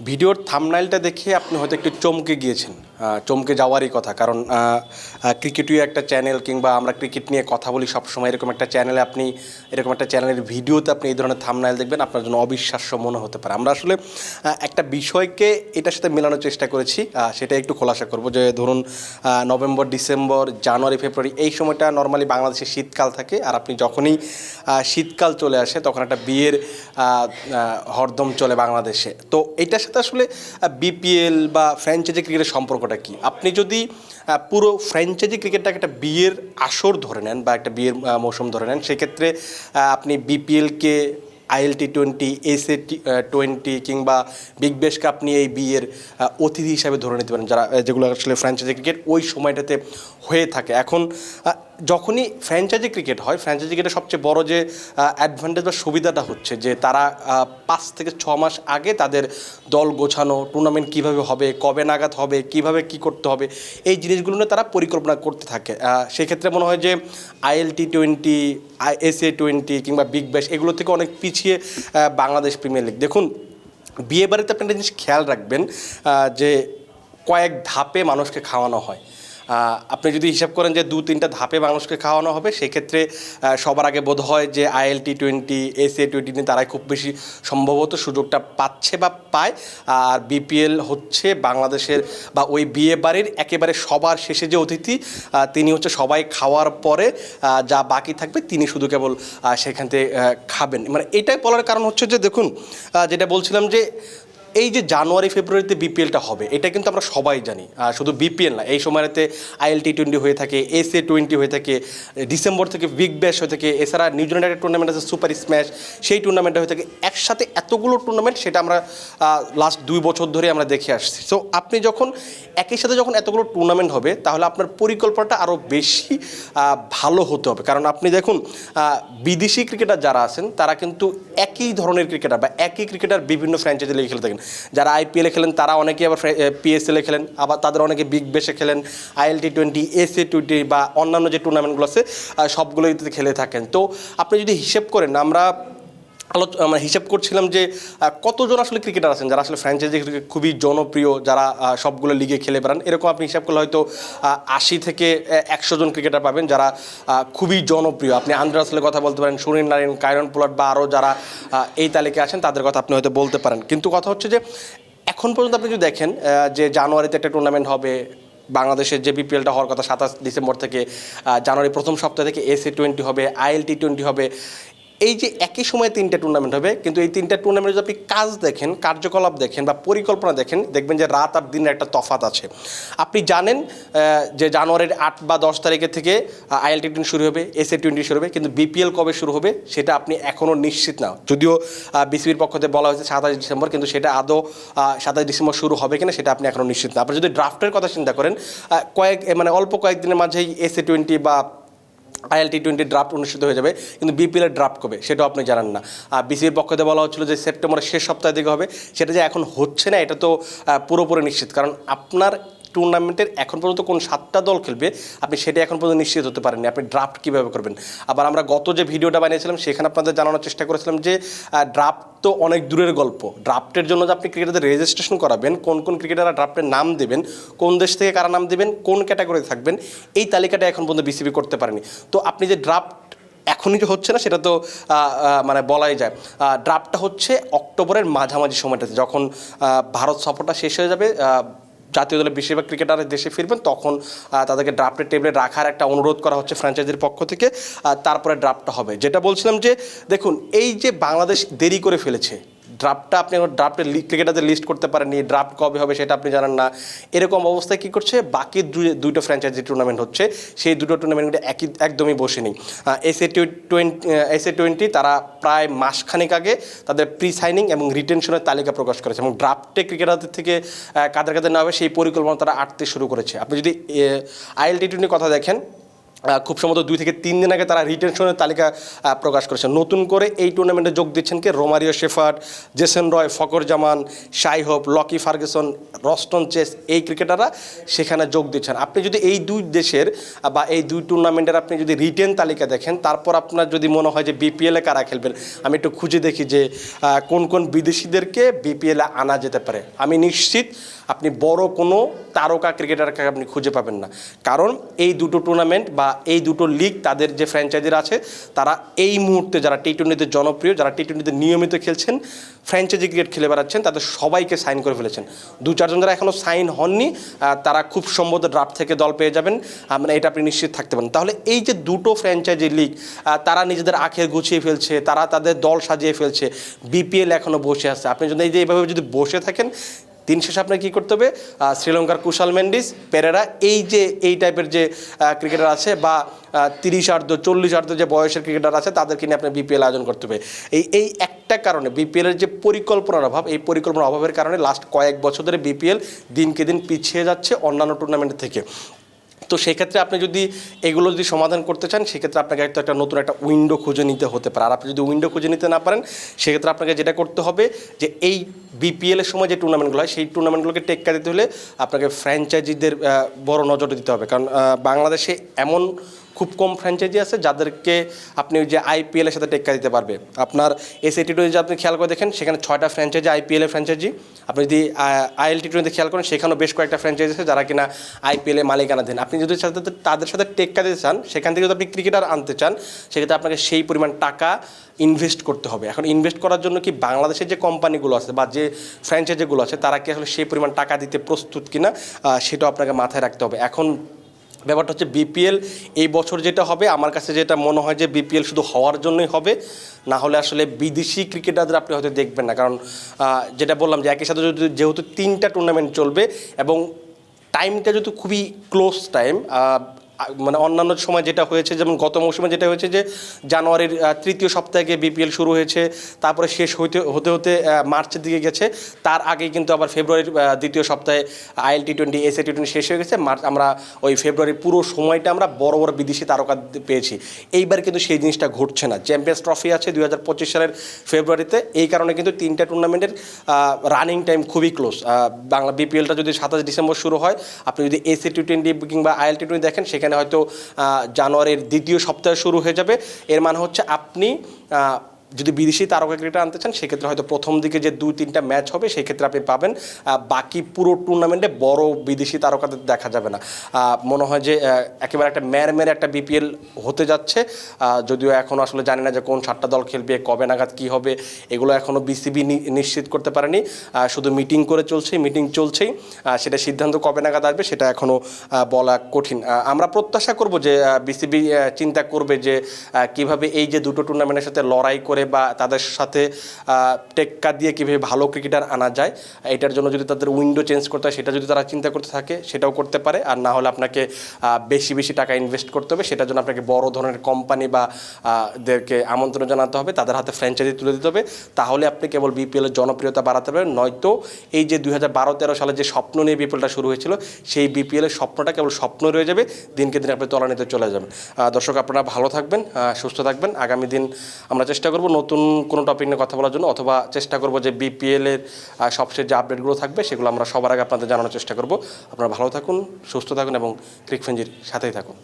ভিডিওর থামনাইলটা দেখে আপনি হয়তো একটু চমকে গিয়েছেন চমকে যাওয়ারই কথা। কারণ ক্রিকেটীয় একটা চ্যানেল কিংবা আমরা ক্রিকেট নিয়ে কথা বলি সবসময়, এরকম একটা চ্যানেলে আপনি, এরকম একটা চ্যানেলের ভিডিওতে আপনি এই ধরনের থামনাইল দেখবেন, আপনার জন্য অবিশ্বাস্য মনে হতে পারে। আমরা আসলে একটা বিষয়কে এটার সাথে মেলানোর চেষ্টা করেছি সেটা একটু খোলাসা করব যে ধরুন নভেম্বর, ডিসেম্বর, জানুয়ারি, ফেব্রুয়ারি, এই সময়টা নর্মালি বাংলাদেশে শীতকাল থাকে আর আপনি যখনই শীতকাল চলে আসে তখন একটা বিয়ের হরদম চলে বাংলাদেশে। তো এটার সাথে আসলে বিপিএল বা ফ্র্যাঞ্চাইজি ক্রিকেটের সম্পর্কটা কি? আপনি যদি পুরো ফ্র্যাঞ্চাইজি ক্রিকেটটাকে একটা বিয়ের আসর ধরে নেন বা একটা বিয়ের মৌসুম ধরে নেন, সেক্ষেত্রে আপনি বিপিএলকে I L T twenty S A twenty কিংবা বিগ ব্যাশ কাপ নিয়ে এই বিয়ের অতিথি হিসাবে ধরে নিতে পারেন, যারা যেগুলো আসলে ফ্র্যাঞ্চাইজি ক্রিকেট ওই সময়টাতে হয়ে থাকে। এখন যখনই ফ্র্যাঞ্চাইজি ক্রিকেট হয় ফ্র্যাঞ্চাইজি ক্রিকেটের সবচেয়ে বড় যে অ্যাডভান্টেজ বা সুবিধাটা হচ্ছে যে, তারা পাঁচ থেকে ছ মাস আগে তাদের দল গোছানো টুর্নামেন্ট কীভাবে হবে, কবে নাগাদ হবে, কীভাবে কি করতে হবে, এই জিনিসগুলো নিয়ে তারা পরিকল্পনা করতে থাকে। সেক্ষেত্রে মনে হয় যে I L T twenty S A twenty কিংবা বিগ ব্যাশ এগুলো থেকে অনেক পিছিয়ে বাংলাদেশ প্রিমিয়ার লিগ দেখুন বিয়ে বাড়িতে আপনি একটা জিনিস খেয়াল রাখবেন যে কয়েক ধাপে মানুষকে খাওয়ানো হয়। আপনি যদি হিসাব করেন যে দু তিনটা ধাপে মানুষকে খাওয়ানো হবে, সেক্ষেত্রে সবার আগে বোধ হয় যে I L T twenty S A twenty নিয়ে তারাই খুব বেশি সম্ভবত সুযোগটা পাচ্ছে বা পায়। আর বিপিএল হচ্ছে বাংলাদেশের বা ওই বিয়ে বাড়ির একেবারে সবার শেষে যে অতিথি তিনি হচ্ছে সবাই খাওয়ার পরে যা বাকি থাকবে তিনি শুধু কেবল সেখান থেকে খাবেন। মানে এটাই বলার কারণ হচ্ছে যে, দেখুন যেটা বলছিলাম যে এই যে জানুয়ারি, ফেব্রুয়ারিতে বিপিএলটা হবে, এটা কিন্তু আমরা সবাই জানি। শুধু বিপিএল না, এই সময়তে আইএল টি টোয়েন্টি হয়ে থাকে এস এ টোয়েন্টি হয়ে থাকে ডিসেম্বর থেকে বিগ ব্যাশ হয়ে থাকে, এছাড়া নিউজিল্যান্ডের একটা টুর্নামেন্ট আছে সুপার স্ম্যাশ সেই টুর্নামেন্টটা হয়ে থাকে। একসাথে এতগুলো টুর্নামেন্ট সেটা আমরা লাস্ট দুই বছর ধরে আমরা দেখে আসছি। সো আপনি যখন একই সাথে যখন এতগুলো টুর্নামেন্ট হবে, তাহলে আপনার পরিকল্পনাটা আরও বেশি ভালো হতে হবে। কারণ আপনি দেখুন বিদেশি ক্রিকেটার যারা আছেন, তারা কিন্তু একই ধরনের ক্রিকেটার বা একই ক্রিকেটার বিভিন্ন ফ্র্যাঞ্চাইজি লিগে খেলে থাকেন। যারা আইপিএলে খেলেন, তারা অনেকে আবার পিএসএলে খেলেন, আবার তাদের অনেকে বিগ বেশে খেলেন I L T twenty S A twenty বা অন্যান্য যে টুর্নামেন্টগুলো আছে সবগুলোই খেলে থাকেন। তো আপনি যদি হিসেব করেন, আমরা আমরা হিসাব করছিলাম যে কতজন আসলে ক্রিকেটার আছেন যারা আসলে ফ্র্যাঞ্চাইজি খুবই জনপ্রিয়, যারা সবগুলো লিগে খেলে বেড়ান? এরকম আপনি হিসাব করলে হয়তো আশি থেকে একশো জন ক্রিকেটার পাবেন যারা খুবই জনপ্রিয়। আপনি আন্দ্রে রাসেলের কথা বলতে পারেন, সুনীল নারায়ণ, কায়রন পোলাট বা আরও যারা এই তালিকায় আছেন, তাদের কথা আপনি হয়তো বলতে পারেন। কিন্তু কথা হচ্ছে যে, এখন পর্যন্ত আপনি যদি দেখেন যে জানুয়ারিতে একটা টুর্নামেন্ট হবে, বাংলাদেশের যে বিপিএলটা হওয়ার কথা, সাতাশ ডিসেম্বর থেকে জানুয়ারি প্রথম সপ্তাহ থেকে এসি টোয়েন্টি হবে আইএল টি টোয়েন্টি হবে এই যে একই সময়ে তিনটে টুর্নামেন্ট হবে, কিন্তু এই তিনটা টুর্নামেন্টে যদি আপনি কাজ দেখেন, কার্যকলাপ দেখেন বা পরিকল্পনা দেখেন, দেখবেন যে রাত আর দিনের একটা তফাত আছে। আপনি জানেন যে জানুয়ারির আট বা দশ তারিখের থেকে আইএল টি টোয়েন্টি শুরু হবে এস এ টোয়েন্টি শুরু হবে, কিন্তু বিপিএল কবে শুরু হবে, সেটা আপনি এখনও নিশ্চিত না। যদিও বিসিবির পক্ষ থেকে বলা হয়েছে সাতাশ ডিসেম্বর, কিন্তু সেটা আদৌ সাতাশ ডিসেম্বর শুরু হবে কিনা, সেটা আপনি এখনও নিশ্চিত না। আপনি যদি ড্রাফটের কথা চিন্তা করেন কয়েক মানে অল্প কয়েকদিনের মাঝেই এস এ টোয়েন্টি বা I L T twenty draft অনুষ্ঠিত হয়ে যাবে, কিন্তু বিপিএলের ড্রাফট কবে, সেটাও আপনি জানান না। আর বিসিবির পক্ষ থেকে বলা হচ্ছিল যে সেপ্টেম্বরের শেষ সপ্তাহের দিকে হবে, সেটা যে এখন হচ্ছে না, এটা তো পুরোপুরি নিশ্চিত। কারণ আপনার টুর্নামেন্টের এখন পর্যন্ত কোন সাতটা দল খেলবে, আপনি সেটা এখন পর্যন্ত নিশ্চিত হতে পারেননি। আপনি ড্রাফট কীভাবে করবেন? আবার আমরা গত যে ভিডিওটা বানিয়েছিলাম, সেখানে আপনাদের জানানোর চেষ্টা করেছিলাম যে ড্রাফট তো অনেক দূরের গল্প। ড্রাফটের জন্য যে আপনি ক্রিকেটারদের রেজিস্ট্রেশন করাবেন, কোন কোন ক্রিকেটাররা ড্রাফটের নাম দেবেন, কোন দেশ থেকে কারা নাম দেবেন, কোন ক্যাটাগরিতে থাকবেন, এই তালিকাটা এখন পর্যন্ত বিসিবি করতে পারেনি। তো আপনি যে ড্রাফট এখনই যে হচ্ছে না, সেটা তো মানে বলাই যায়। ড্রাফটটা হচ্ছে অক্টোবরের মাঝামাঝি সময়টাতে, যখন ভারত সফরটা শেষ হয়ে যাবে জাতীয় দলের বেশিরভাগ ক্রিকেটার দেশে ফিরবেন, তখন তাদেরকে ড্রাফটের টেবিলে রাখার একটা অনুরোধ করা হচ্ছে ফ্র্যাঞ্চাইজির পক্ষ থেকে তারপরে ড্রাফটটা হবে। যেটা বলছিলাম যে, দেখুন, এই যে বাংলাদেশ দেরি করে ফেলেছে ড্রাফটটা আপনি ড্রাফটের ক্রিকেটারদের লিস্ট করতে পারেননি ড্রাফট কবে হবে সেটা আপনি জানেন না। এরকম অবস্থায় কী করছে? বাকি দুইটা ফ্র্যাঞ্চাইজি টুর্নামেন্ট হচ্ছে, সেই দুটো টুর্নামেন্টে একই, একদমই বসে নেই S A twenty S A twenty তারা প্রায় মাসখানেক আগে তাদের প্রি সাইনিং এবং রিটেনশনের তালিকা প্রকাশ করেছে এবং ড্রাফটে ক্রিকেটারদের থেকে কাদের কাদের নেওয়া হবে সেই পরিকল্পনা তারা আটতে শুরু করেছে। আপনি যদি আইএল টি টোয়েন্টির কথা দেখেন খুব সম্ভবত দুই থেকে তিন দিন আগে তারা রিটেনশনের তালিকা প্রকাশ করেছে। নতুন করে এই টুর্নামেন্টে যোগ দিচ্ছেন কে? Romario Shepherd, Jason Roy Fakhar Zaman Shai Hope Lockie Ferguson, Roston Chase, এই ক্রিকেটাররা সেখানে যোগ দিচ্ছেন। আপনি যদি এই দুই দেশের বা এই দুই টুর্নামেন্টের আপনি যদি রিটেন তালিকা দেখেন, তারপর আপনার যদি মনে হয় যে বিপিএলে কারা খেলবেন, আমি একটু খুঁজে দেখি যে কোন কোন বিদেশিদেরকে বিপিএলে আনা যেতে পারে। আমি নিশ্চিত আপনি বড় কোনো তারকা ক্রিকেটারকে আপনি খুঁজে পাবেন না। কারণ এই দুটো টুর্নামেন্ট বা এই দুটো লিগ তাদের যে ফ্র্যাঞ্চাইজিরা আছে, তারা এই মুহূর্তে যারা টি টোয়েন্টিতে জনপ্রিয়, যারা টি টোয়েন্টিতে নিয়মিত খেলছেন ফ্র্যাঞ্চাইজি ক্রিকেট খেলে বেড়াচ্ছেন, তাদের সবাইকে সাইন করে ফেলেছেন। দু চারজন যারা এখনও সাইন হননি তারা খুব সম্ভবত ড্রাফট থেকে দল পেয়ে যাবেন মানে এটা আপনি নিশ্চিত থাকতে পারেন। তাহলে এই যে দুটো ফ্র্যাঞ্চাইজি লিগ তারা নিজেদের আখের গুছিয়ে ফেলছে, তারা তাদের দল সাজিয়ে ফেলছে বিপিএল এখনও বসে আছে। আপনি যদি এই যে এইভাবে যদি বসে থাকেন দিন শেষে আপনাকে কী করতে হবে? শ্রীলঙ্কার কুশাল মেন্ডিস, পেরেরা, এই যে, এই টাইপের যে ক্রিকেটার আছে বা তিরিশ আর্ধ, চল্লিশ আর্ধ যে বয়সের ক্রিকেটার আছে, তাদেরকে নিয়ে আপনার বিপিএল আয়োজন করতে হবে। এই এই একটা কারণে বিপিএলের যে পরিকল্পনার অভাব, এই পরিকল্পনার অভাবের কারণে লাস্ট কয়েক বছর ধরে বিপিএল দিনকে দিন পিছিয়ে যাচ্ছে অন্যান্য টুর্নামেন্ট থেকে। তো সেক্ষেত্রে আপনি যদি এগুলো যদি সমাধান করতে চান, সেক্ষেত্রে আপনাকে একটা একটা নতুন একটা উইন্ডো খুঁজে নিতে হতে পারে। আর আপনি যদি উইন্ডো খুঁজে নিতে না পারেন, সেক্ষেত্রে আপনাকে যেটা করতে হবে যে, এই বিপিএলের সময় যে টুর্নামেন্টগুলো হয়, সেই টুর্নামেন্টগুলোকে টেক্কা দিতে হলে আপনাকে ফ্র্যাঞ্চাইজিদের বড় নজর দিতে হবে। কারণ বাংলাদেশে এমন খুব কম ফ্র্যাঞ্চাইজি আছে যাদেরকে আপনি ওই যে আইপিএলের সাথে টেক্কা দিতে পারবে। আপনার এসএ টি টোয়েন্টি আপনি খেয়াল করে দেখেন, সেখানে ছয়টা ফ্র্যাঞ্চাইজি আইপিএলের ফ্র্যাঞ্চাইজি আপনি যদি আইএল টি টোয়েন্টি খেয়াল করেন, সেখানেও বেশ কয়েকটা ফ্র্যাঞ্চাইজি আছে যারা কিনা আইপিএলে মালিকানা দেন আপনি যদি সাথে তাদের সাথে টেক্কা দিতে চান, সেখান থেকে যদি আপনি ক্রিকেটার আনতে চান, সেক্ষেত্রে আপনাকে সেই পরিমাণ টাকা ইনভেস্ট করতে হবে। এখন ইনভেস্ট করার জন্য কি বাংলাদেশের যে কোম্পানিগুলো আছে বা যে ফ্র্যাঞ্চাইজিগুলো আছে, তারা কি আসলে সেই পরিমাণ টাকা দিতে প্রস্তুত কিনা সেটাও আপনাকে মাথায় রাখতে হবে। এখন ব্যাপারটা হচ্ছে বিপিএল এই বছর যেটা হবে, আমার কাছে যেটা মনে হয় যে বিপিএল শুধু হওয়ার জন্যই হবে, না হলে আসলে বিদেশি ক্রিকেটারদের আপনি হয়তো দেখবেন না। কারণ যেটা বললাম যে একই সাথে যদি যেহেতু তিনটা টুর্নামেন্ট চলবে এবং টাইমটা যেহেতু খুবই ক্লোজ টাইম মানে অন্যান্য সময় যেটা হয়েছে, যেমন গত মৌসুমে যেটা হয়েছে যে জানুয়ারির তৃতীয় সপ্তাহে বিপিএল শুরু হয়েছে, তারপরে শেষ হইতে, হতে হতে মার্চের দিকে গেছে, তার আগেই কিন্তু আবার ফেব্রুয়ারির দ্বিতীয় সপ্তাহে I L T twenty S A T twenty শেষ হয়ে গেছে, মার্চ, আমরা ওই ফেব্রুয়ারির পুরো সময়টা আমরা বড় বড় বিদেশি তারকা পেয়েছি। এইবার কিন্তু সেই জিনিসটা ঘটছে না। চ্যাম্পিয়ন্স ট্রফি আছে দুই হাজার পঁচিশ সালের ফেব্রুয়ারিতে, এই কারণে কিন্তু তিনটা টুর্নামেন্টের রানিং টাইম খুবই ক্লোজ বাংলা বিপিএলটা যদি সাতাশ ডিসেম্বর শুরু হয়, আপনি যদি এসি টি টোয়েন্টি কিংবা আইএল টি টোয়েন্টি দেখেন, সেখানে হয়তো আহ, জানুয়ারির দ্বিতীয় সপ্তাহে শুরু হয়ে যাবে। এর মানে হচ্ছে আপনি যদি বিদেশি তারকা ক্রিকেটার আনতে চান, সেক্ষেত্রে হয়তো প্রথম দিকে যে দুই, তিনটা ম্যাচ হবে সেই ক্ষেত্রে আপনি পাবেন বাকি পুরো টুর্নামেন্টে বড় বিদেশি তারকাদের দেখা যাবে না। মনে হয় যে একেবারে একটা ম্যার মেরে একটা বিপিএল হতে যাচ্ছে। যদিও এখনও আসলে জানি না যে কোন সাতটা দল খেলবে, কবে নাগাদ কী হবে, এগুলো এখনও বিসিবি নিশ্চিত করতে পারেনি। শুধু মিটিং করে চলছে মিটিং চলছেই। সেটা সিদ্ধান্ত কবে নাগাদ আসবে, সেটা এখনও বলা কঠিন। আমরা প্রত্যাশা করব যে বিসিবি চিন্তা করবে যে কীভাবে এই যে দুটো টুর্নামেন্টের সাথে লড়াই করে বা তাদের সাথে টেক্কা দিয়ে কীভাবে ভালো ক্রিকেটার আনা যায়, এটার জন্য যদি তাদের উইন্ডো চেঞ্জ করতে হয়, সেটা যদি তারা চিন্তা করতে থাকে, সেটাও করতে পারে। আর না হলে আপনাকে বেশি বেশি টাকা ইনভেস্ট করতে হবে। সেটার জন্য আপনাকে বড় ধরনের কোম্পানি বা দেরকে আমন্ত্রণ জানাতে হবে। তাদের হাতে ফ্র্যাঞ্চাইজি তুলে দিতে হবে। তাহলে আপনি কেবল বিপিএলের জনপ্রিয়তা বাড়াতে পারবেন। নয়তো এই যে দুই হাজার বারো তেরো সালে যে স্বপ্ন নিয়ে বিপিএলটা শুরু হয়েছিল, সেই বিপিএলের স্বপ্নটা কেবল স্বপ্ন রয়ে যাবে। দিনকে দিন আপনি তলানিতে চলে যাবেন। দর্শক আপনারা ভালো থাকবেন সুস্থ থাকবেন। আগামী দিন আমরা চেষ্টা করব নতুন কোনো টপিক নিয়ে কথা বলার জন্য অথবা চেষ্টা করব যে বিপিএলের সবচেয়ে যে আপডেটগুলো থাকবে, সেগুলো আমরা সবার আগে আপনাদের জানানোর চেষ্টা করব। আপনারা ভালো থাকুন, সুস্থ থাকুন এবং ক্রিকফেঞ্জির সাথেই থাকুন।